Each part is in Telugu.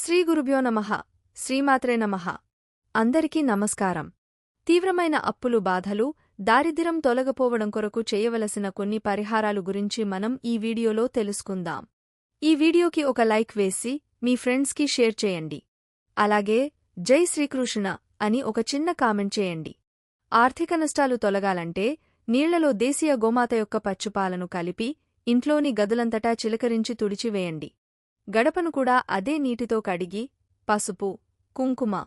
శ్రీ గురుభ్యో నమః. శ్రీమాత్రే నమః. అందరికీ నమస్కారం. తీవ్రమైన అప్పులు బాధలు దారిద్ర్యం తొలగపోవడం కొరకు చేయవలసిన కొన్ని పరిహారాలు గురించి మనం ఈ వీడియోలో తెలుసుకుందాం. ఈ వీడియోకి ఒక లైక్ వేసి మీ ఫ్రెండ్స్కి షేర్ చేయండి. అలాగే జై శ్రీకృష్ణ అని ఒక చిన్న కామెంట్ చేయండి. ఆర్థిక నష్టాలు తొలగాలంటే నీళ్ళలో దేశీయ గోమాత యొక్క పచ్చుపాలను కలిపి ఇంట్లోని గదులంతటా చిలకరించి తుడిచివేయండి. గడపను కూడా అదే నీటితో కడిగి పసుపు కుంకుమ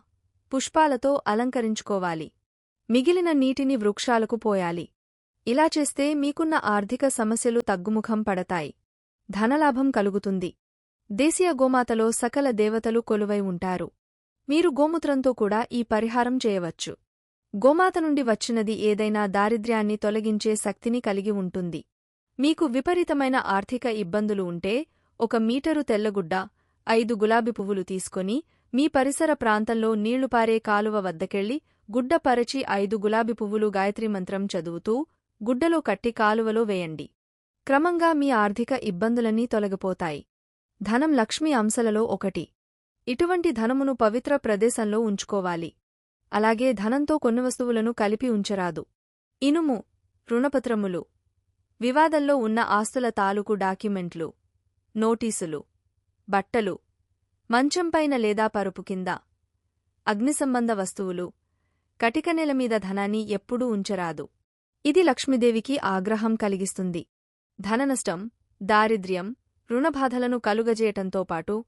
పుష్పాలతో అలంకరించుకోవాలి. మిగిలిన నీటిని వృక్షాలకు పోయాలి. ఇలా చేస్తే మీకున్న ఆర్థిక సమస్యలు తగ్గుముఖం పడతాయి. ధనలాభం కలుగుతుంది. దేశీయ గోమాతలో సకల దేవతలు కొలువై ఉంటారు. మీరు గోమూత్రంతో కూడా ఈ పరిహారం చేయవచ్చు. గోమాత నుండి వచ్చినది ఏదైనా దారిద్ర్యాన్ని తొలగించే శక్తిని కలిగి ఉంటుంది. మీకు విపరీతమైన ఆర్థిక ఇబ్బందులు ఉంటే ఒక మీటరు తెల్లగుడ్డ ఐదు గులాబీ పువ్వులు తీసుకొని మీ పరిసర ప్రాంతంలో నీళ్ళు పారే కాలువ వద్దకెళ్ళి గుడ్డ పరచి ఐదు గులాబీ పువ్వులు గాయత్రీ మంత్రం చదువుతూ గుడ్డలో కట్టి కాలువలో వేయండి. క్రమంగా మీ ఆర్థిక ఇబ్బందులన్నీ తొలగిపోతాయి. ధనం లక్ష్మి అంశలలో ఒకటి. ఇటువంటి ధనమును పవిత్ర ప్రదేశంలో ఉంచుకోవాలి. అలాగే ధనంతో కొన్ని వస్తువులను కలిపి ఉంచరాదు. ఇనుము రుణపత్రములు. వివాదంలో ఉన్న ఆస్తుల తాలూకు డాక్యుమెంట్లు. నోటీసులు బట్టలు మంచంపైన లేదా పరుపు కింద అగ్నిసంబంధ వస్తువులు కటికనెల మీద ధనాన్ని ఎప్పుడూ ఉంచరాదు. ఇది లక్ష్మీదేవికి ఆగ్రహం కలిగిస్తుంది. ధననష్టం దారిద్ర్యం రుణబాధలను కలుగజేయటంతో పాటు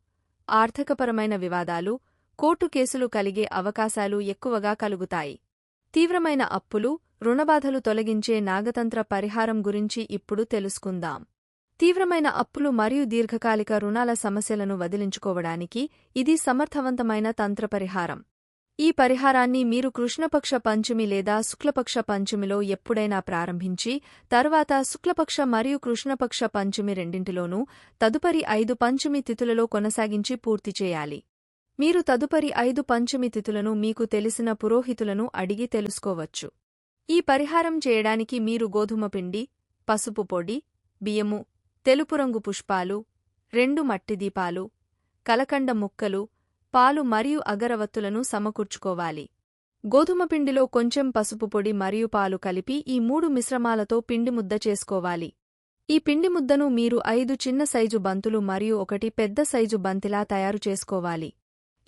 ఆర్థికపరమైన వివాదాలు కోర్టు కేసులు కలిగే అవకాశాలు ఎక్కువగా కలుగుతాయి. తీవ్రమైన అప్పులు రుణబాధలు తొలగించే నాగతంత్ర పరిహారం గురించి ఇప్పుడు తెలుసుకుందాం. తీవ్రమైన అప్పులు మరియు దీర్ఘకాలిక రుణాల సమస్యలను వదిలించుకోవడానికి ఇది సమర్థవంతమైన తంత్రపరిహారం. ఈ పరిహారాన్ని మీరు కృష్ణపక్ష పంచమి లేదా శుక్లపక్ష పంచమిలో ఎప్పుడైనా ప్రారంభించి తర్వాత శుక్లపక్ష మరియు కృష్ణపక్ష పంచమి రెండింటిలోనూ తదుపరి ఐదు పంచమి తిథులలో కొనసాగించి పూర్తి చేయాలి. మీరు తదుపరి ఐదు పంచమి తిథులను మీకు తెలిసిన పురోహితులను అడిగి తెలుసుకోవచ్చు. ఈ పరిహారం చేయడానికి మీరు గోధుమ పిండి పసుపు పొడి బియ్యము తెలుపు రంగు పుష్పాలు రెండు మట్టి దీపాలు కలకండ ముక్కలు పాలు మరియు అగరవత్తులను సమకూర్చుకోవాలి. గోధుమ పిండిలో కొంచెం పసుపు పొడి మరియు పాలు కలిపి ఈ మూడు మిశ్రమాలతో పిండి ముద్ద చేసుకోవాలి. ఈ పిండి ముద్దను మీరు ఐదు చిన్న సైజు బంతులు మరియు ఒకటి పెద్ద సైజు బంతిలా తయారు చేసుకోవాలి.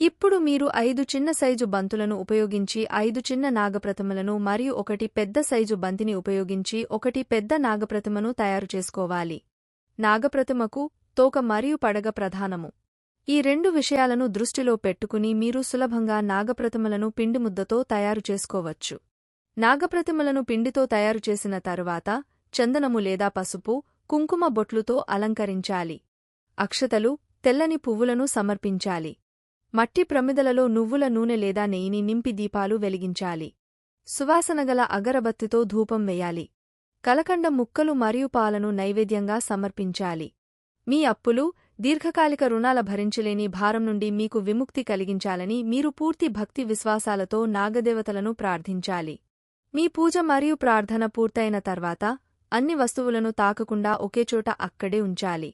ఇప్పుడు మీరు ఐదు చిన్న సైజు బంతులను ఉపయోగించి ఐదు చిన్న నాగప్రతిమలను మరియు ఒకటి పెద్ద సైజు బంతిని ఉపయోగించి ఒకటి పెద్ద నాగప్రతిమను తయారు చేసుకోవాలి. నాగప్రతిమకు తోక మరియు పడగ ప్రధానము. ఈ రెండు విషయాలను దృష్టిలో పెట్టుకుని మీరు సులభంగా నాగప్రతిమలను పిండి ముద్దతో తయారు చేసుకోవచ్చు. నాగప్రతిమలను పిండితో తయారు చేసిన తరువాత చందనము లేదా పసుపు కుంకుమ బొట్లుతో అలంకరించాలి. అక్షతలు తెల్లని పువ్వులను సమర్పించాలి. మట్టి ప్రమిదలలో నువ్వుల నూనె లేదా నెయ్యిని నింపి దీపాలు వెలిగించాలి. సువాసనగల అగరబత్తితో ధూపం వెయ్యాలి కలకండ ముక్కలు మరియు పాలను నైవేద్యంగా సమర్పించాలి. మీ అప్పులు దీర్ఘకాలిక రుణాల భరించలేని భారం నుండి మీకు విముక్తి కలిగించాలని మీరు పూర్తి భక్తి విశ్వాసాలతో నాగదేవతలను ప్రార్థించాలి. మీ పూజ మరియు ప్రార్థన పూర్తయిన తర్వాత అన్ని వస్తువులను తాకకుండా ఒకేచోట అక్కడే ఉంచాలి.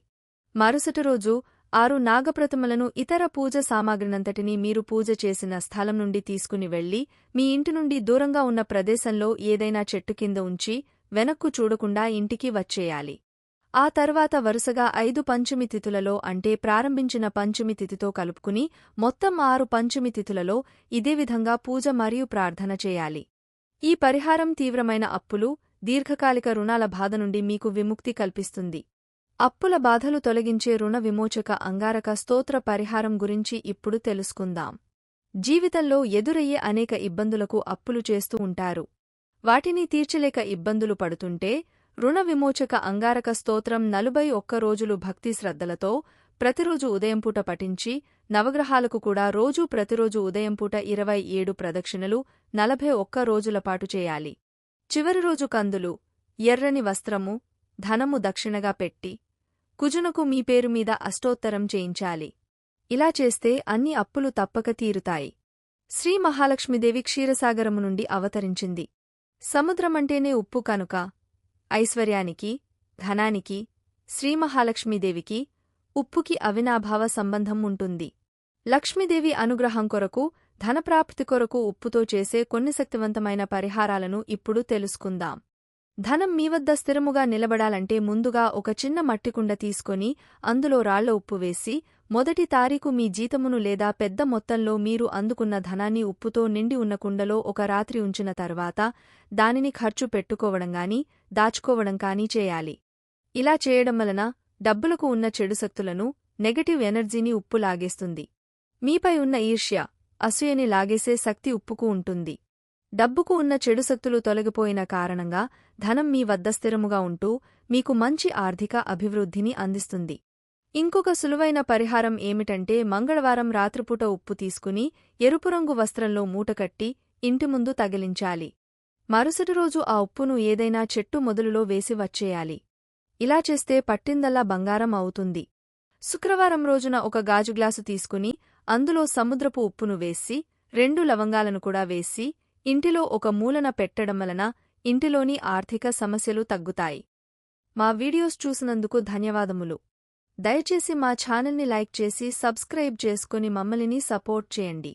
మరుసటి రోజు ఆరు నాగప్రతిమలను ఇతర పూజ సామాగ్రినంతటినీ మీరు పూజ చేసిన స్థలం నుండి తీసుకుని వెళ్ళి మీ ఇంటి నుండి దూరంగా ఉన్న ప్రదేశంలో ఏదైనా చెట్టు కింద ఉంచి వెనక్కు చూడకుండా ఇంటికి వచ్చేయాలి. ఆ తర్వాత వరుసగా ఐదు పంచమి తిథులలో అంటే ప్రారంభించిన పంచమి తిథితో కలుపుకుని మొత్తం ఆరు పంచమి తిథులలో ఇదే విధంగా పూజ మరియు ప్రార్థన చేయాలి. ఈ పరిహారం తీవ్రమైన అప్పులు దీర్ఘకాలిక రుణాల బాధ నుండి మీకు విముక్తి కల్పిస్తుంది. అప్పుల బాధలు తొలగించే రుణ విమోచక అంగారక స్తోత్ర పరిహారం గురించి ఇప్పుడు తెలుసుకుందాం. జీవితంలో ఎదురయ్యే అనేక ఇబ్బందులకు అప్పులు చేస్తూ ఉంటారు. వాటిని తీర్చలేక ఇబ్బందులు పడుతుంటే రుణ విమోచక అంగారక స్తోత్రం నలుభై ఒక్క రోజులు భక్తి శ్రద్ధలతో ప్రతిరోజు ఉదయంపూట పఠించి నవగ్రహాలకు కూడా రోజూ ప్రతిరోజు ఉదయంపూట ఇరవై ఏడు ప్రదక్షిణలు నలభై ఒక్క రోజులపాటు చేయాలి. చివరి రోజు కందులు ఎర్రని వస్త్రము ధనము దక్షిణగా పెట్టి కుజునకు మీ పేరు మీద అష్టోత్తరం చేయించాలి. ఇలా చేస్తే అన్ని అప్పులు తప్పక తీరుతాయి. శ్రీ మహాలక్ష్మీదేవి క్షీరసాగరము నుండి అవతరించింది. సముద్రమంటేనే ఉప్పు కనుక. ఐశ్వర్యానికి ధనానికి శ్రీమహాలక్ష్మీదేవికి ఉప్పుకి అవినాభావ సంబంధం ఉంటుంది. లక్ష్మీదేవి అనుగ్రహం కొరకు ధనప్రాప్తి కొరకు ఉప్పుతో చేసే కొన్ని శక్తివంతమైన పరిహారాలను ఇప్పుడు తెలుసుకుందాం. ధనం మీ వద్ద స్థిరముగా నిలబడాలంటే ముందుగా ఒక చిన్న మట్టికుండ తీసుకొని అందులో రాళ్ళ ఉప్పు వేసి మొదటి తారీఖు మీ జీతమును లేదా పెద్ద మొత్తంలో మీరు అందుకున్న ధనాన్ని ఉప్పుతో నిండి ఉన్న కుండలో ఒక రాత్రి ఉంచిన తర్వాత దానిని ఖర్చు పెట్టుకోవడం గాని దాచుకోవడం కానీ చేయాలి. ఇలా చేయడం వలన డబ్బులకు ఉన్న చెడుశక్తులను నెగటివ్ ఎనర్జీని ఉప్పు లాగేస్తుంది. మీపై ఉన్న ఈర్ష్య అసూయని లాగేసే శక్తి ఉప్పుకు ఉంటుంది. డబ్బుకు ఉన్న చెడుశక్తులు తొలగిపోయిన కారణంగా ధనం మీ వద్ద స్థిరముగా ఉంటూ మీకు మంచి ఆర్థిక అభివృద్ధిని అందిస్తుంది. ఇంకొక సులువైన పరిహారం ఏమిటంటే మంగళవారం రాత్రిపూట ఉప్పు తీసుకుని ఎరుపు రంగు వస్త్రంలో మూటకట్టి ఇంటి ముందు తగిలించాలి. మరుసటి రోజు ఆ ఉప్పును ఏదైనా చెట్టు మొదలులో వేసి వచ్చేయాలి. ఇలా చేస్తే పట్టిందల్లా బంగారం అవుతుంది. శుక్రవారం రోజున ఒక గాజు గ్లాసు తీసుకుని అందులో సముద్రపు ఉప్పును వేసి రెండు లవంగాలను కూడా వేసి ఇంటిలో ఒక మూలన పెట్టడం వలన ఇంటిలోని ఆర్థిక సమస్యలు తగ్గుతాయి. మా వీడియోస్ చూసినందుకు ధన్యవాదములు. దయచేసి మా ఛానల్ని లైక్ చేసి సబ్స్క్రైబ్ చేసుకుని మమ్మల్ని సపోర్ట్ చేయండి.